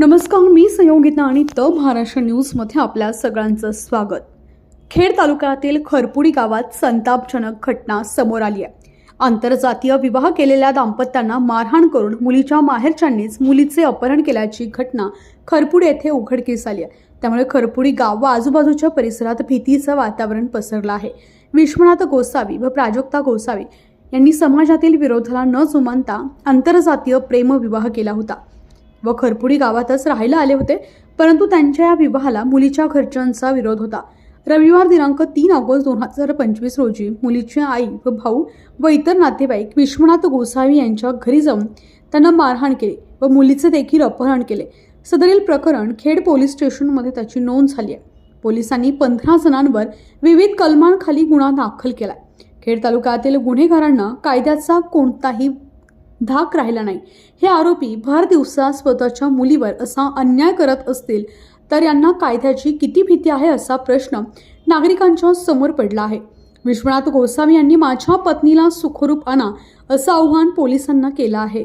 नमस्कार मी संयोगिता आणि त महाराष्ट्र न्यूजमध्ये आपल्या सगळ्यांचं स्वागत. खेड तालुक्यातील खरपुडी गावात संतापजनक घटना समोर आली आहे. आंतरजातीय विवाह केलेल्या दाम्पत्यांना मारहाण करून मुलीच्या माहेरच्यांनीच मुलीचे अपहरण केल्याची घटना खरपुडी येथे उघडकीस आली आहे. त्यामुळे खरपुडी गाव व आजूबाजूच्या परिसरात भीतीचं वातावरण पसरलं आहे. विश्वनाथ गोसावी व प्राजक्ता गोसावी यांनी समाजातील विरोधाला न जुमानता आंतरजातीय प्रेमविवाह केला होता. व खरपुडी गावातच राहायला आले होते परंतु त्यांच्या या विवाहाला मुलीच्या घरच्यांचा विरोध होता. रविवार दिनांक तीन ऑगस्ट दोन हजार पंचवीस रोजी मुलीची आई व भाऊ व इतर नातेवाईक विश्वनाथ गोसावी यांच्या घरी जाऊन त्यांना मारहाण केली व मुलीचे देखील अपहरण केले. सदरील प्रकरण खेड पोलीस स्टेशनमध्ये त्याची नोंद झाली आहे. पोलिसांनी पंधरा जणांवर विविध कलमांखाली गुन्हा दाखल केला खेड तालुक्यातील गुन्हेगारांना कायद्याचा कोणताही धाक राहिला नाही. हे आरोपी भर दिवसा स्वतःच्या मुलीवर असा अन्याय करत असतील तर यांना कायद्याची किती भीती आहे असा प्रश्न नागरिकांच्या समोर पडला आहे. विश्वनाथ गोसावी यांनी माझ्या पत्नीला सुखरूप आणा असं आव्हान पोलिसांना केलं आहे.